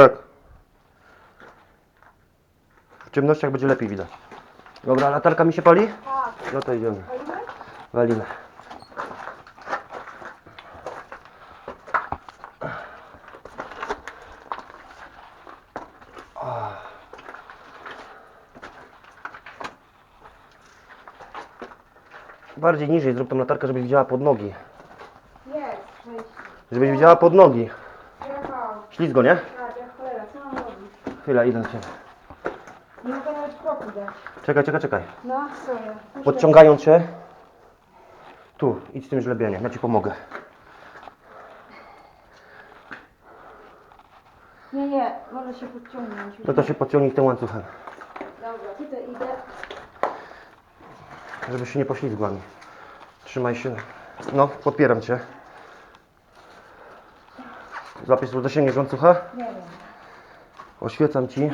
Tak. W ciemnościach będzie lepiej widać. Dobra, latarka mi się pali? Tak. No to idziemy. Palimy? Walimy. Bardziej niżej zrób tą latarkę, żebyś widziała pod nogi. Jest, przejście. Żebyś widziała pod nogi. Ślizgo, nie? Tak, jak cholera, co mam robić? Chwila, idę do ciebie. Nie mogę nawet kroku dać. Czekaj, czekaj, czekaj. No, sorry. Muszę- Podciągając się. Tu, idź z tym żlebieniem, ja ci pomogę. Nie, nie, może się podciągnąć. No to się podciągnij tym łańcuchem, Dobra, tutaj idę. żebyś się nie poślizgła mi. Trzymaj się. No, podpieram cię. Zapisz tu zasięgniesz łańcucha. Nie wiem. Oświecam ci.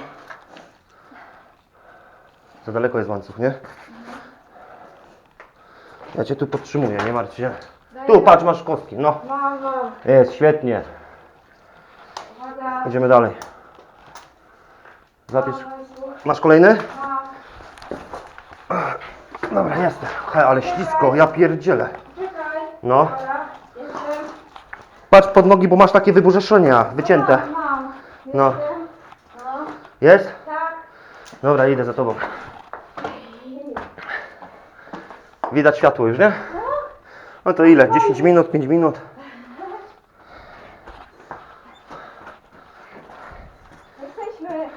Za daleko jest łańcuch, nie? Ja cię tu podtrzymuję, nie martw się. Tu, patrz, masz kostki. No, Mam, mam. jest, świetnie. Uwaga. Idziemy dalej. Zapisz. Masz kolejny? mam. Dobra, jest. He, ale ślisko, ja pierdzielę. Czekaj. No. Dobra, jestem. Patrz pod nogi, bo masz takie wyburzeszenia, wycięte. Mam, mam. No. Jestem. Jest? tak. Dobra, idę za tobą. Widać światło już, nie? No to ile? 10 minut, 5 minut? Jesteśmy.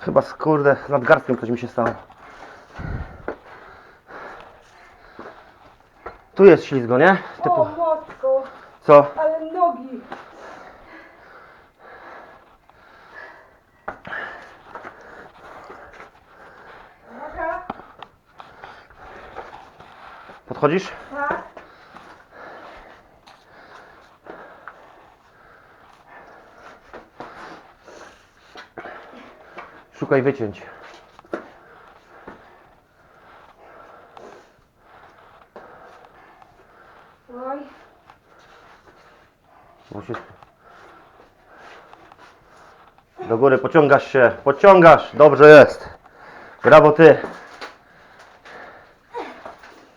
Chyba z kurde, nadgarstkiem coś mi się stało. Tu jest ślizgo, nie? O, Typu. mocko. Co? Ale nogi. Uwaga. Podchodzisz? Tak. Szukaj wycięć. Oj. Musisz. Do góry, pociągasz się, pociągasz, dobrze jest. Brawo ty.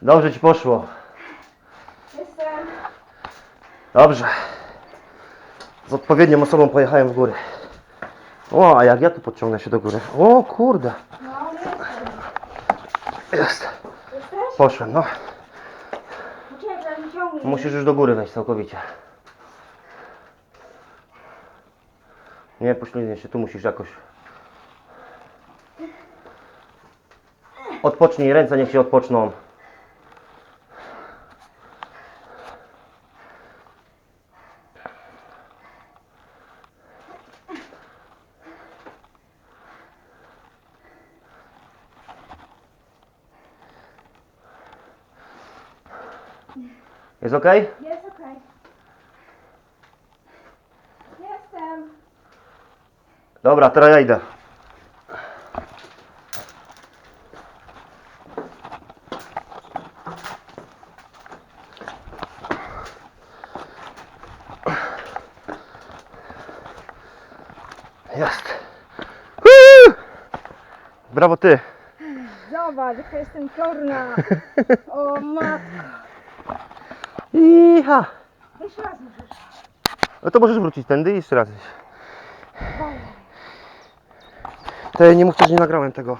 Dobrze ci poszło. Jestem. Dobrze. Z odpowiednią osobą pojechałem w górę. O, a jak ja tu podciągnę się do góry? O kurde. No, jestem. Jest. Jesteś? Poszłem, no. Musisz już do góry wejść całkowicie. Nie, poślizgnie się, tu musisz jakoś. Odpocznij, ręce niech się odpoczną. Jest ok? Jest okej. Jestem. Dobra, teraz ja idę. Jest. Woo! Brawo ty. Zobacz, jaka jestem czarna. O matko. Iha. Jeszcze raz możesz. No to możesz wrócić tędy i jeszcze raz. To ja nie mówcie, że nie nagrałem tego.